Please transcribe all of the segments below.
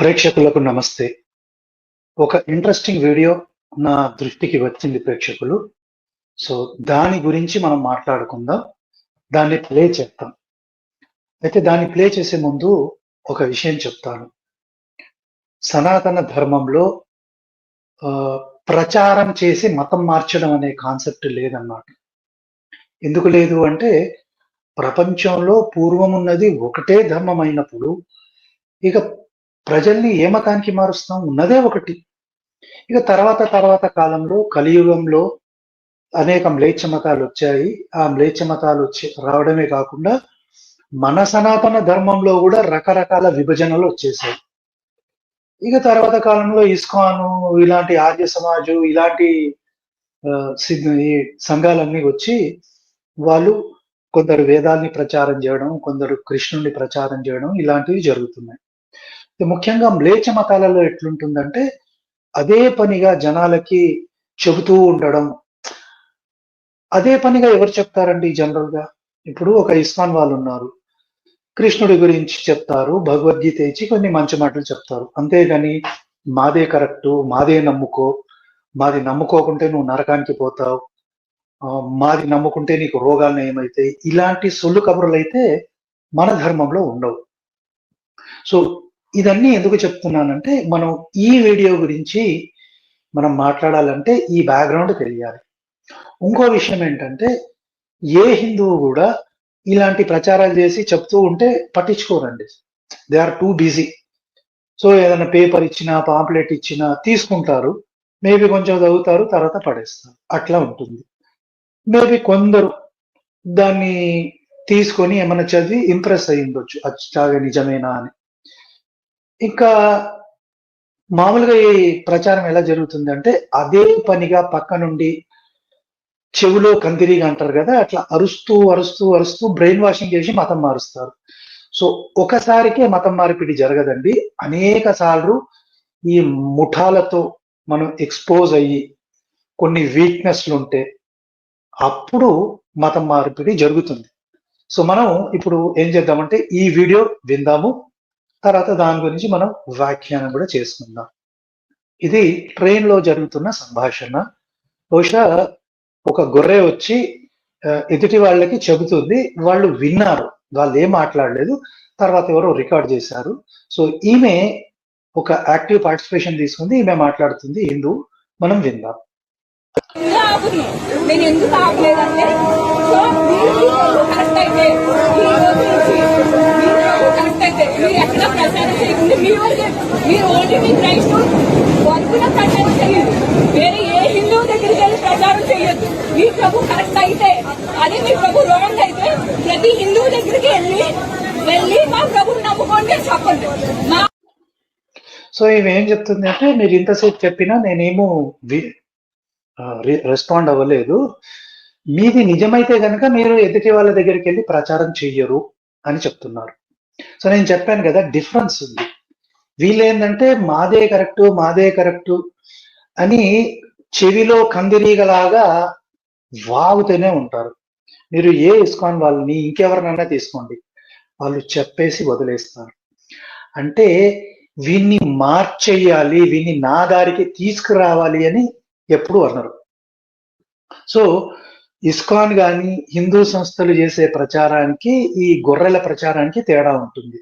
ప్రేక్షకులకు నమస్తే. ఒక ఇంట్రెస్టింగ్ వీడియో నా దృష్టికి వచ్చింది ప్రేక్షకులు. సో దాని గురించి మనం మాట్లాడుకుందాం. దాన్ని ప్లే చేద్దాం. అయితే దాన్ని ప్లే చేసే ముందు ఒక విషయం చెప్తాను. సనాతన ధర్మంలో ప్రచారం చేసి మతం మార్చడం అనే కాన్సెప్ట్ లేదన్నమాట. ఎందుకు లేదు అంటే ప్రపంచంలో పూర్వం ఉన్నది ఒకటే ధర్మం అయినప్పుడు ఇక ప్రజల్ని ఏ మతానికి మారుస్తాం ఉన్నదే ఒకటి. ఇక తర్వాత తర్వాత కాలంలో కలియుగంలో అనేక మ్లేచ్ఛ మతాలు వచ్చాయి. ఆ మ్లేచ్ఛ మతాలు వచ్చి రావడమే కాకుండా మన సనాతన ధర్మంలో కూడా రకరకాల విభజనలు వచ్చేసాయి. ఇక తర్వాత కాలంలో ఇస్కాను ఇలాంటి ఆర్య సమాజు ఇలాంటి ఆ, ఈ సంఘాలన్నీ వచ్చి వాళ్ళు కొందరు వేదాల్ని ప్రచారం చేయడం కొందరు కృష్ణుని ప్రచారం చేయడం ఇలాంటివి జరుగుతున్నాయి. ముఖ్యంగా మ్లేచ్ఛ మతాలలో ఎట్లుంటుందంటే అదే పనిగా జనాలకి చెబుతూ ఉండడం. అదే పనిగా ఎవరు చెప్తారండి జనరల్గా ఇప్పుడు ఒక ఇస్మాన్ వాళ్ళు ఉన్నారు కృష్ణుడి గురించి చెప్తారు భగవద్గీత ఇచ్చి కొన్ని మంచి మాటలు చెప్తారు. అంతేగాని మాదే కరెక్ట్ మాదే నమ్ముకో మాది నమ్ముకోకుంటే నువ్వు నరకానికి పోతావు మాది నమ్ముకుంటే నీకు రోగాలు ఏమైతాయి ఇలాంటి సొల్లు కబుర్లు అయితే మన ధర్మంలో ఉండవు. సో ఇదన్నీ ఎందుకు చెప్తున్నానంటే మనం ఈ వీడియో గురించి మనం మాట్లాడాలంటే ఈ బ్యాక్గ్రౌండ్ తెలియాలి. ఇంకో విషయం ఏంటంటే ఏ హిందువు కూడా ఇలాంటి ప్రచారాలు చేసి చెప్తూ ఉంటే పట్టించుకోరండి. They are too busy so ఏదైనా పేపర్ ఇచ్చినా పాంప్లెట్ ఇచ్చినా తీసుకుంటారు. మేబీ కొంచెం చదువుతారు తర్వాత పడేస్తారు. అట్లా ఉంటుంది. మేబీ కొందరు దాన్ని తీసుకొని ఏమైనా చదివి ఇంప్రెస్ అయి ఉండొచ్చు అచ్చాగా నిజమేనా అని. ఇంకా మామూలుగా ఈ ప్రచారం ఎలా జరుగుతుంది అంటే అదే పనిగా పక్క నుండి చెవిలో కందిరిగా అంటారు కదా అట్లా అరుస్తూ అరుస్తూ అరుస్తూ బ్రెయిన్ వాషింగ్ చేసి మతం మారుస్తారు. సో ఒకసారికే మతం మార్పిడి జరగదండి. అనేక సార్లు ఈ ముఠాలతో మనం ఎక్స్పోజ్ అయ్యి కొన్ని వీక్నెస్లు ఉంటే అప్పుడు మతం మార్పిడి జరుగుతుంది. సో మనం ఇప్పుడు ఏం చేద్దామంటే ఈ వీడియో విందాము. తర్వాత దాని గురించి మనం వ్యాఖ్యానం కూడా చేసుకుందాం. ఇది ట్రైన్లో జరుగుతున్న సంభాషణ. బహుశా ఒక గొర్రె వచ్చి ఎదుటి వాళ్ళకి చెబుతుంది వాళ్ళు విన్నారు వాళ్ళు ఏం మాట్లాడలేదు తర్వాత ఎవరో రికార్డ్ చేశారు. సో ఈమె ఒక యాక్టివ్ పార్టిసిపేషన్ తీసుకుంది ఈమె మాట్లాడుతుంది హిందూ మనం విందాం. నేను ఎందుకు ఆపలేదంటే సో కరెక్ట్ అయితే మీరు ఎక్కడ ప్రచారం చేయకుండా మీ మీరు ఓన్లీ మీ వరకున ప్రచారం వేరే ఏ హిందువు దగ్గరికి వెళ్ళి ప్రచారం చేయొద్దు. మీ ప్రభు కరెక్ట్ అయితే అదే మీ ప్రభు రాంగ్ అయితే ప్రతి హిందువు దగ్గరికి వెళ్ళి వెళ్ళి మా ప్రభుని నమ్ముకోండి చెప్పండి మా సో ఇవేం ఏం చెప్తుంది అంటే మీరు ఇంతసేపు చెప్పినా నేనేమో రెస్పాండ్ అవ్వలేదు. మీది నిజమైతే కనుక మీరు ఎదుటి వాళ్ళ దగ్గరికి వెళ్ళి ప్రచారం చెయ్యరు అని చెప్తున్నారు. సో నేను చెప్పాను కదా డిఫరెన్స్ ఉంది. వీళ్ళేంటంటే మాదే కరెక్ట్ మాదే కరెక్ట్ అని చెవిలో కందిరీగలాగా వాగుతూనే ఉంటారు. మీరు ఏ ఇస్కాన్ వాళ్ళని ఇంకెవరినైనా తీసుకోండి. వాళ్ళు చెప్పేసి వదిలేస్తారు. అంటే వీన్ని మార్చేయాలి వీన్ని నా దారికి తీసుకురావాలి అని ఎప్పుడు అనరు. సో ఇస్కాన్ కానీ హిందూ సంస్థలు చేసే ప్రచారానికి ఈ గొర్రెల ప్రచారానికి తేడా ఉంటుంది.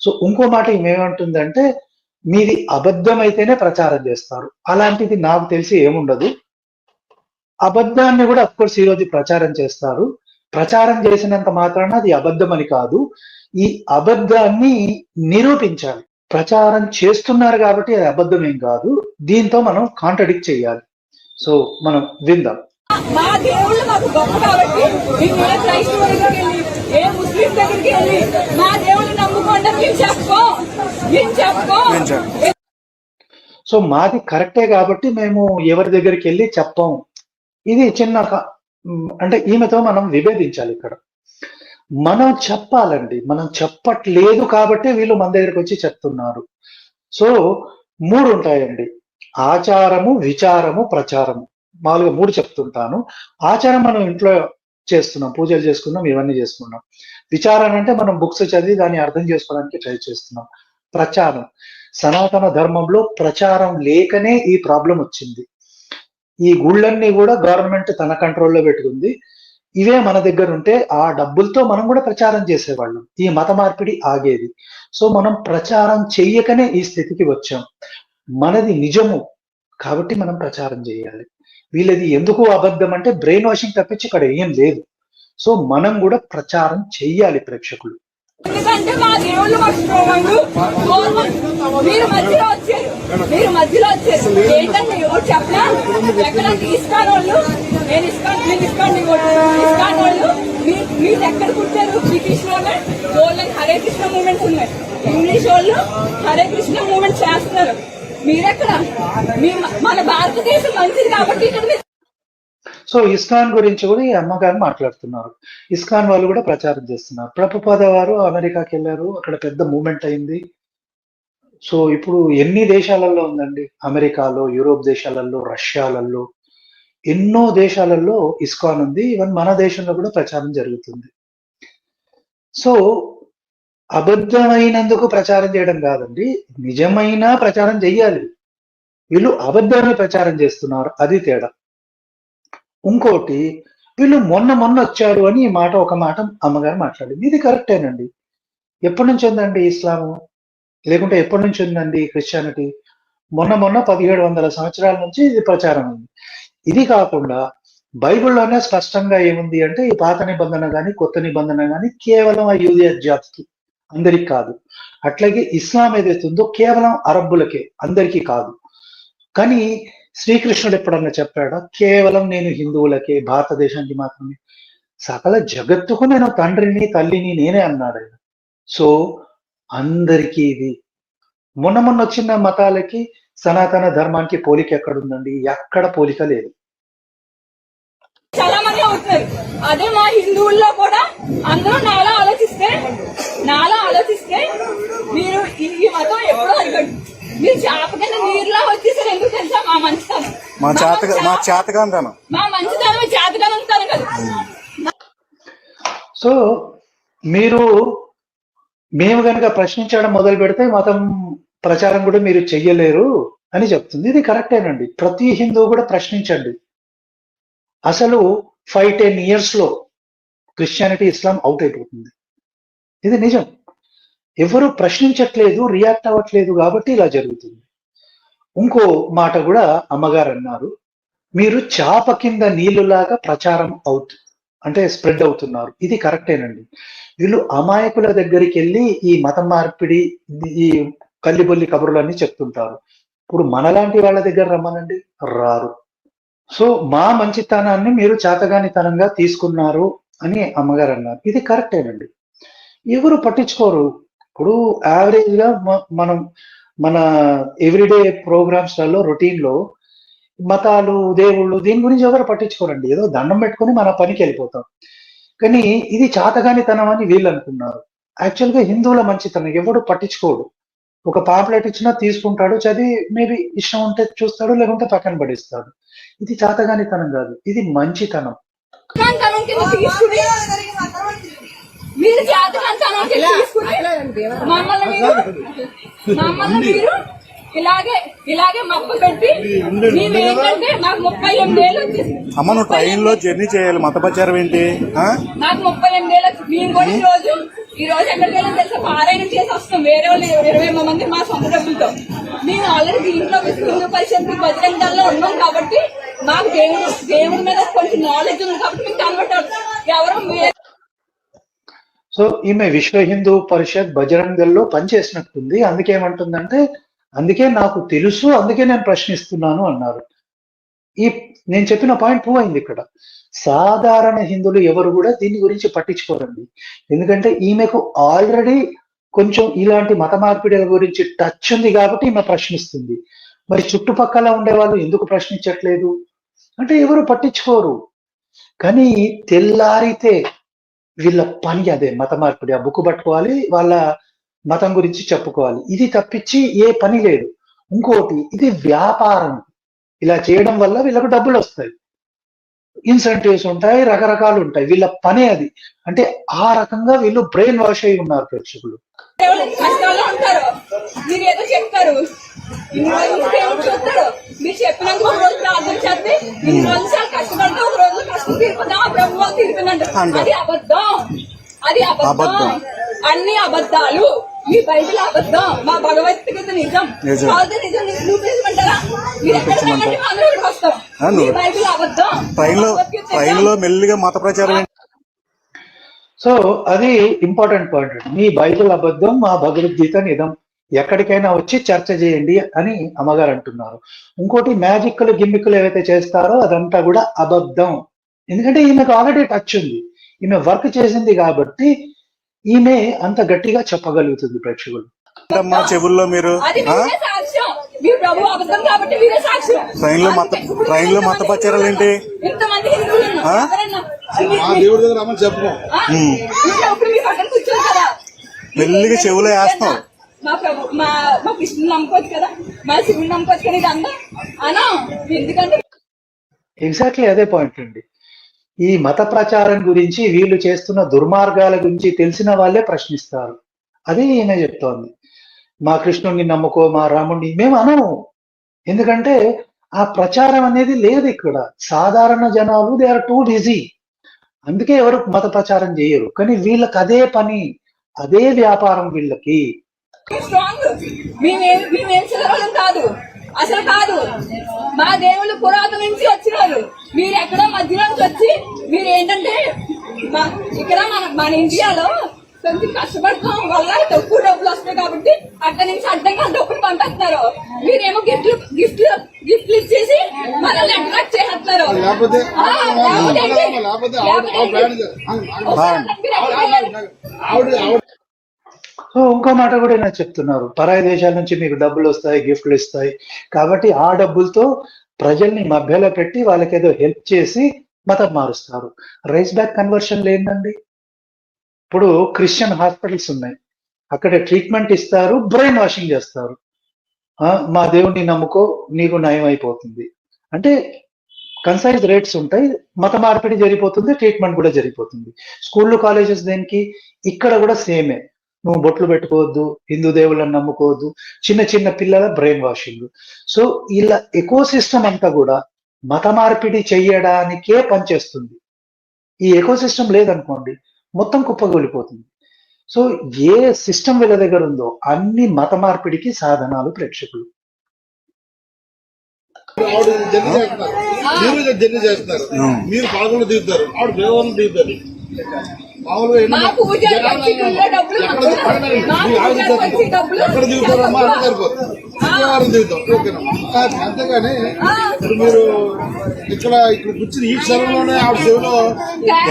సో ఇంకో మాట ఏమేమంటుందంటే మీది అబద్ధమైతేనే ప్రచారం చేస్తారు. అలాంటిది నాకు తెలిసి ఏముండదు. అబద్ధాన్ని కూడా అఫ్కోర్స్ ఈరోజు ప్రచారం చేస్తారు. ప్రచారం చేసినంత మాత్రాన అది అబద్ధం అని కాదు. ఈ అబద్ధాన్ని నిరూపించాలి. ప్రచారం చేస్తున్నారు కాబట్టి అది అబద్ధం ఏం కాదు. దీంతో మనం కాంట్రడిక్ట్ చేయాలి. సో మనం విందాం. మా దేవుళ్ళు మాకు గొప్ప కాబట్టి మేము ఏ క్రైస్తవ దగ్గరికి వెళ్ళి ఏ ముస్లిం దగ్గరికి వెళ్ళి మా దేవుళ్ళు నమ్ముకోండి మేము చెప్పుకో. మేము చెప్పుకో. సో మాది కరెక్టే కాబట్టి మేము ఎవరి దగ్గరికి వెళ్ళి చెప్పాము ఇది చిన్న అంటే ఈమెతో మనం విభేదించాలి ఇక్కడ. మనం చెప్పాలండి. మనం చెప్పట్లేదు కాబట్టి వీళ్ళు మన దగ్గరికి వచ్చి చెప్తున్నారు. సో మూడు ఉంటాయండి. ఆచారము విచారము ప్రచారము. మామూలుగా మూడు చెప్తుంటాను. ఆచారం మనం ఇంట్లో చేస్తున్నాం పూజలు చేసుకున్నాం ఇవన్నీ చేసుకున్నాం. విచారణ అంటే మనం బుక్స్ చదివి దాన్ని అర్థం చేసుకోవడానికి ట్రై చేస్తున్నాం. ప్రచారం. సనాతన ధర్మంలో ప్రచారం లేకనే ఈ ప్రాబ్లం వచ్చింది. ఈ గుళ్ళన్నీ కూడా గవర్నమెంట్ తన కంట్రోల్లో పెట్టుకుంది. ఇవే మన దగ్గర ఉంటే ఆ డబ్బులతో మనం కూడా ప్రచారం చేసేవాళ్ళం. ఈ మత మార్పిడి ఆగేది. సో మనం ప్రచారం చెయ్యకనే ఈ స్థితికి వచ్చాం. మనది నిజము. కాబట్టి మనం ప్రచారం చేయాలి. వీళ్ళది ఎందుకు అబద్ధం అంటే బ్రెయిన్ వాషింగ్ తప్పించి ఇక్కడ ఏం లేదు. సో మనం కూడా ప్రచారం చెయ్యాలి ప్రేక్షకులు. ఎందుకంటే మా దేవుళ్ళు మీరు మధ్యలో వచ్చారు. మీరు మధ్యలో వచ్చారు. ఏంటంటే ఎవరు ఎక్కడ ఇస్కాన్ వాళ్ళు నేను ఇస్కాన్ నేను ఇస్కాన్ ఇస్కాన్ వాళ్ళు మీరు ఎక్కడ బ్రిటిష్ వాళ్ళకి హరే కృష్ణ మూమెంట్స్ ఉన్నాయి. ఇంగ్లీష్ వాళ్ళు హరే కృష్ణ మూమెంట్ చేస్తున్నారు. మీరెక్కడ? మన భారతదేశం మంచిది కాబట్టి ఇక్కడ సో ఇస్కాన్ గురించి కూడా ఈ అమ్మగారు మాట్లాడుతున్నారు. ఇస్కాన్ వాళ్ళు కూడా ప్రచారం చేస్తున్నారు. ప్రభుపాద వారు అమెరికాకి వెళ్ళారు. అక్కడ పెద్ద మూమెంట్ అయింది. సో ఇప్పుడు ఎన్ని దేశాలలో ఉందండి? అమెరికాలో యూరోప్ దేశాలలో రష్యాలలో ఎన్నో దేశాలలో ఇస్కాన్ ఉంది. ఈవెన్ మన దేశంలో కూడా ప్రచారం జరుగుతుంది. సో అబద్ధమైనందుకు ప్రచారం చేయడం కాదండి. నిజమైన ప్రచారం చెయ్యాలి. వీళ్ళు అబద్ధాన్ని ప్రచారం చేస్తున్నారు. అది తేడా. ఇంకోటి వీళ్ళు మొన్న మొన్న వచ్చారు అని ఈ మాట ఒక మాట అమ్మగారు మాట్లాడింది. ఇది కరెక్టేనండి. ఎప్పటి నుంచి ఉందండి ఇస్లాము? లేకుంటే ఎప్పటి నుంచి ఉందండి క్రిస్టియానిటీ? మొన్న మొన్న పదిహేడు వందల సంవత్సరాల నుంచి ఇది ప్రచారం ఉంది ఇది కాకుండా బైబిల్లోనే స్పష్టంగా ఏముంది అంటే ఈ పాత నిబంధన కానీ కొత్త నిబంధన కానీ కేవలం ఆ యూదియా జాతికి అందరికి కాదు. అట్లాగే ఇస్లాం ఏదైతే ఉందో కేవలం అరబ్బులకే అందరికీ కాదు. కానీ శ్రీకృష్ణుడు ఎప్పుడన్నా చెప్పాడా కేవలం నేను హిందువులకే భారతదేశానికి మాత్రమే సకల జగత్తుకు నేను తండ్రిని తల్లిని నేనే అన్నాడు ఆయన. సో అందరికీ ఇది. మొన్న మొన్న వచ్చిన మతాలకి సనాతన ధర్మానికి పోలిక ఎక్కడుందండి? ఎక్కడ పోలిక లేదు. చాలా మంది అవుతున్నారు. అదే మా హిందువుల్లో కూడా అందరూ నాలా ఆలోచిస్తే నాలా ఆలోచిస్తే మీరు ఈ మతం ఎప్పుడో అడగండి. మీరు చేప కింద నీరులా వచ్చేసారు ఎందుకు తెలుసా? మా మంచితనం. మా చేత మా చేతగాంతనం మా మంచితనం చేతగానం తనం కదా. సో మీరు మేము కనుక ప్రశ్నించడం మొదలు పెడితే మతం ప్రచారం కూడా మీరు చెయ్యలేరు అని చెప్తుంది. ఇది కరెక్టేనండి. ప్రతి హిందువు కూడా ప్రశ్నించండి. అసలు ఫైవ్ టెన్ ఇయర్స్లో క్రిస్టియానిటీ ఇస్లాం అవుట్ అయిపోతుంది. ఇది నిజం. ఎవరు ప్రశ్నించట్లేదు రియాక్ట్ అవ్వట్లేదు కాబట్టి ఇలా జరుగుతుంది. ఇంకో మాట కూడా అమ్మగారు అన్నారు. మీరు చాప కింద నీళ్ళులాగా ప్రచారం అవుతు అంటే స్ప్రెడ్ అవుతున్నారు. ఇది కరెక్టేనండి వీళ్ళు అమాయకుల దగ్గరికి వెళ్ళి ఈ మత మార్పిడి ఈ కల్లిబొల్లి కబుర్లన్నీ చెప్తుంటారు. ఇప్పుడు మనలాంటి వాళ్ళ దగ్గర రమ్మనండి? రారు. సో మా మంచితనాన్ని మీరు చేతగానితనంగా తీసుకున్నారు అని అమ్మగారు అన్నారు. ఇది కరెక్టేనండి ఎవరు పట్టించుకోరు. ఇప్పుడు యావరేజ్గా మనం మన ఎవ్రీడే ప్రోగ్రామ్స్లలో రొటీన్లో మతాలు దేవుళ్ళు దీని గురించి ఎవరు పట్టించుకోరండి. ఏదో దండం పెట్టుకొని మన పనికి వెళ్ళిపోతాం. కానీ ఇది చాతగానితనం అని వీళ్ళు అనుకున్నారు. యాక్చువల్గా హిందువుల మంచితనం ఎవడు పట్టించుకోడు ఒక పాంప్లెట్ ఇచ్చినా తీసుకుంటాడు చదివి మేబీ ఇష్టం ఉంటే చూస్తాడు లేకుంటే పక్కన పడిస్తాడు. ఇది చాతగానితనం కాదు ఇది మంచితనం. తనం కింద తీసుకుని మీరు చేతకాంతనం కింద తీసుకుని మమ్మల్ని మీరు మమ్మల్ని మీరు ఇలాగే ఇలాగే మప్పు పెట్టి మేమేంటంటే మాకు ముప్పై ఎనిమిది ఏళ్ళు వచ్చేసింది అమ్మ నువ్వు ట్రైన్లో జర్నీ చేయాలి మత ప్రచారం ఏంటి? నాకు ముప్పై ఎనిమిది ఏళ్ళు వచ్చి- మీరు కూడా ఈ రోజు ఈ రోజు ఎక్కడికి వెళ్ళాలి తెలుసా? పారాయణ చేసి వస్తాం వేరే వాళ్ళు ఇరవై మంది మా సొంత డబ్బులతో. మేము ఆల్రెడీ దీంట్లో హిందూ పరిషత్ బజరంగ దళంలో ఉన్నాం కాబట్టి మాకు దేవుడు దేవుడి మీద కొంచెం నాలెడ్జ్ ఉంది కాబట్టి మేము కన్వర్ట్ అవుతాం ఎవరు సో ఈమె విశ్వ హిందూ పరిషత్ బజరంగ్ దళ్ళో పనిచేసినట్టుంది. అందుకేమంటుందంటే అందుకే నాకు తెలుసు అందుకే నేను ప్రశ్నిస్తున్నాను అన్నారు. ఈ నేను చెప్పిన పాయింట్ ప్రూవ్ అయింది ఇక్కడ. సాధారణ హిందువులు ఎవరు కూడా దీని గురించి పట్టించుకోరండి. ఎందుకంటే ఈమెకు ఆల్రెడీ కొంచెం ఇలాంటి మత మార్పిడిల గురించి టచ్ ఉంది కాబట్టి ఈమె ప్రశ్నిస్తుంది. మరి చుట్టుపక్కల ఉండే వాళ్ళు ఎందుకు ప్రశ్నించట్లేదు? అంటే ఎవరు పట్టించుకోరు. కానీ తెల్లారితే వీళ్ళ పని అదే మత మార్పిడి. ఆ బుక్ పట్టుకోవాలి వాళ్ళ మతం గురించి చెప్పుకోవాలి. ఇది తప్పించి ఏ పని లేదు. ఇంకోటి ఇది వ్యాపారం. ఇలా చేయడం వల్ల వీళ్ళకు డబ్బులు వస్తాయి. ఇన్సెంటివ్స్ ఉంటాయి రకరకాలు ఉంటాయి. వీళ్ళ పనే అది. అంటే ఆ రకంగా వీళ్ళు బ్రెయిన్ వాష్ అయి ఉన్నారు ప్రేక్షకులు. ఎవరు కష్టాల్లో ఉంటారు? మీరు ఏదో చెప్తారు ఇన్ని రోజులు దేవుడు చూస్తాడు మీరు చెప్పినాక ఒక రోజు ప్రార్థన చేస్తే ఇన్ని రోజులు చాలా కష్టపడితే ఒక రోజు కష్టం తీరుకుందాం ఆ ప్రభు వాళ్ళు తీరుకున్నాడు అది అబద్ధం. అది అబద్ధం. అబద్ధం. అన్ని అబద్ధాలు. మీ బైబిల్ అబద్ధం. మా భగవద్గీత నిజం. నిజం. కాదు నిరూపించమంటారా మీరు ఎక్కడ వస్తాం. మీ బైబిల్ అబద్ధం. మెల్లిగా మత ప్రచారం ఏంటి? సో అది ఇంపార్టెంట్ పాయింట్. మీ బైబిల్ అబద్ధం మా భగవద్గీత నిజం. ఎక్కడికైనా వచ్చి చర్చ చేయండి అని అమ్మగారు అంటున్నారు. ఇంకోటి మ్యాజిక్లు గిమ్మిక్లు ఏవైతే చేస్తారో అదంతా కూడా అబద్ధం. ఎందుకంటే ఈమెకు ఆల్రెడీ టచ్ ఉంది. ఈమె వర్క్ చేసింది కాబట్టి ఈమె అంత గట్టిగా చెప్పగలుగుతుంది ప్రేక్షకులు. ఏంటమ్మా చెవుల్లో మీరు మీ ట్రైన్లో మత- ట్రైన్లో మత ప్రచారాలు ఏంటి? దేవుడి దగ్గర మీ కూర్చోరు కదా. మెల్లిగా చెవులో వేస్తాం. మా ప్రభు మా మా కృష్ణుని నమ్ముకోవచ్చు కదా. మా శివుని నమ్ముకోవచ్చు కదా ఇదంతా. అనా ఎందుకంటే ఎగ్జాక్ట్లీ అదే పాయింట్ అండి. ఈ మత ప్రచారం గురించి వీళ్ళు చేస్తున్న దుర్మార్గాల గురించి తెలిసిన వాళ్ళే ప్రశ్నిస్తారు. అది ఈయన చెప్తోంది. మా కృష్ణుడిని నమ్ముకో మా రాముడిని మేము అనము. ఎందుకంటే ఆ ప్రచారం అనేది లేదు ఇక్కడ. సాధారణ జనాలు దే ఆర్ టూ బిజీ అందుకే ఎవరు మత ప్రచారం చేయరు. కానీ వీళ్ళకి అదే పని అదే వ్యాపారం వీళ్ళకి. కాదు. అసలు కాదు. మా దేవుళ్ళు పురాతన నుంచి వచ్చినారు. మీరు ఎక్కడో మధ్యలో నుంచి వచ్చి మీరు ఏంటంటే మా- ఇక్కడ మన మన ఇండియాలో కొంచెం కష్టపడటం వల్ల తక్కువ డబ్బులు వస్తాయి కాబట్టి అక్కడి నుంచి అడ్డంగా డబ్బులు పంపిస్తున్నారు మీరేమో గిఫ్ట్లు గిఫ్ట్లు గిఫ్ట్లు ఇచ్చేసి మనల్ని అట్రాక్ట్ చేస్తున్నారు ఆవిడ సో ఇంకో మాట కూడా నేను చెప్తున్నారు. పరాయి దేశాల నుంచి మీకు డబ్బులు వస్తాయి గిఫ్ట్లు ఇస్తాయి. కాబట్టి ఆ డబ్బులతో ప్రజల్ని మభ్యలో పెట్టి వాళ్ళకి ఏదో హెల్ప్ చేసి మతం మారుస్తారు. రైస్ బ్యాక్ కన్వర్షన్ లేదండి ఇప్పుడు క్రిస్టియన్ హాస్పిటల్స్ ఉన్నాయి. అక్కడ ట్రీట్మెంట్ ఇస్తారు బ్రెయిన్ వాషింగ్ చేస్తారు. మా దేవుడిని నమ్ముకో నీకు నయం అయిపోతుంది. అంటే కన్సైజ్ రేట్స్ ఉంటాయి మత మార్పిడి జరిగిపోతుంది ట్రీట్మెంట్ కూడా జరిగిపోతుంది. స్కూళ్ళు కాలేజెస్ దేనికి? ఇక్కడ కూడా సేమే నువ్వు బొట్లు పెట్టుకోవద్దు హిందూ దేవుళ్ళని నమ్ముకోవద్దు చిన్న చిన్న పిల్లల బ్రెయిన్ వాషింగ్ సో ఇలా ఎకో సిస్టమ్ అంతా కూడా మత మార్పిడి చెయ్యడానికే పనిచేస్తుంది. ఈ ఎకో సిస్టమ్ లేదనుకోండి మొత్తం కుప్పగొలిపోతుంది సో ఏ సిస్టమ్ వీళ్ళ దగ్గర ఉందో అన్ని మత మార్పిడికి సాధనాలు ప్రేక్షకులు. ఆవిడ జర్నీ చేస్తున్నారు. మీరు జర్నీ చేస్తున్నారు. మీరు పాల్గొని దిగుతారు. ఆవిడ దేవాలను దిగుతారు. ఎక్కడ దిగుతారమ్మా సరిపోతుంది శుక్రవారం దిగుతాం ఆ, అంతేగాని ఇప్పుడు మీరు ఇక్కడ ఇక్కడ కూర్చుని ఈ క్షణంలోనే ఆవిడ చెవిలో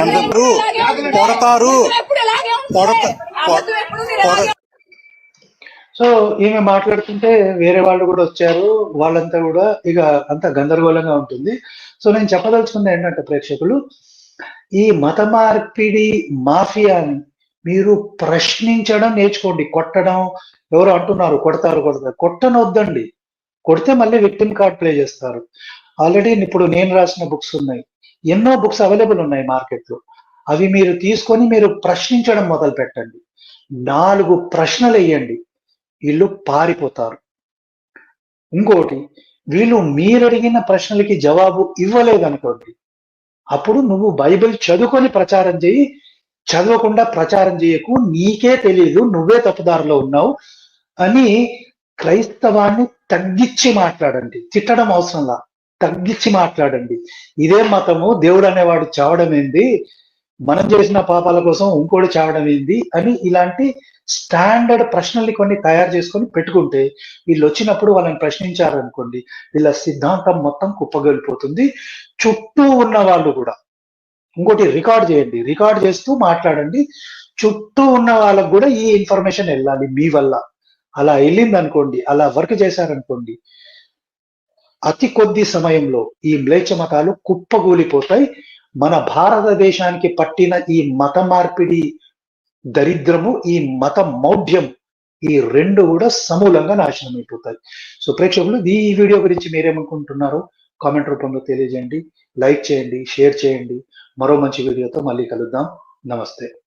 ఎందరు కొడతారు. కొడత- సో ఈమె మాట్లాడుతుంటే వేరే వాళ్ళు కూడా వచ్చారు. వాళ్ళంతా కూడా ఇక అంత గందరగోళంగా ఉంటుంది. సో నేను చెప్పదలుచుకుంది ఏంటంటే ప్రేక్షకులు ఈ మత మార్పిడి మాఫియాని మీరు ప్రశ్నించడం నేర్చుకోండి. కొట్టడం ఎవరు అంటున్నారు? కొడతారు కొడతారు. కొట్టనొద్దండి. కొడితే మళ్ళీ విక్టిమ్ కార్డ్ ప్లే చేస్తారు. ఆల్రెడీ ఇప్పుడు నేను రాసిన బుక్స్ ఉన్నాయి. ఎన్నో బుక్స్ అవైలబుల్ ఉన్నాయి మార్కెట్లో. అవి మీరు తీసుకొని మీరు ప్రశ్నించడం మొదలు పెట్టండి. నాలుగు ప్రశ్నలు వేయండి. వీళ్ళు పారిపోతారు. ఇంకోటి వీళ్ళు మీరు అడిగిన ప్రశ్నలకి జవాబు ఇవ్వలేదనుకోండి. అప్పుడు నువ్వు బైబిల్ చదువుకొని ప్రచారం చేయి. చదవకుండా ప్రచారం చేయకు. నీకే తెలియదు నువ్వే తప్పుదారిలో ఉన్నావు. అని క్రైస్తవాన్ని తగ్గించి మాట్లాడండి. తిట్టడం అవసరంలా. తగ్గించి మాట్లాడండి. ఇదే మతము. దేవుడు అనేవాడు చావడం ఏంది మనం చేసిన పాపాల కోసం ఇంకోటి చావడం ఏంది అని ఇలాంటి స్టాండర్డ్ ప్రశ్నల్ని కొన్ని తయారు చేసుకొని పెట్టుకుంటే వీళ్ళు వచ్చినప్పుడు వాళ్ళని ప్రశ్నించారనుకోండి వీళ్ళ సిద్ధాంతం మొత్తం కుప్పగలిపోతుంది. చుట్టూ ఉన్న వాళ్ళు కూడా ఇంకోటి రికార్డ్ చేయండి రికార్డ్ చేస్తూ మాట్లాడండి. చుట్టూ ఉన్న వాళ్ళకు కూడా ఈ ఇన్ఫర్మేషన్ వెళ్ళాలి మీ వల్ల. అలా వెళ్ళింది అనుకోండి అలా వర్క్ చేశారనుకోండి అతి కొద్ది సమయంలో ఈ మ్లేచ్ఛ మతాలు కుప్పగూలిపోతాయి. మన భారతదేశానికి పట్టిన ఈ మత మార్పిడి దరిద్రము ఈ మత మౌఢ్యం ఈ రెండు కూడా సమూలంగా నాశనం అయిపోతాయి. సో ప్రేక్షకులు ఈ వీడియో గురించి మీరేమనుకుంటున్నారో కామెంట్ రూపంలో తెలియజేయండి లైక్ చేయండి షేర్ చేయండి. మరో మంచి వీడియోతో మళ్ళీ కలుద్దాం. నమస్తే.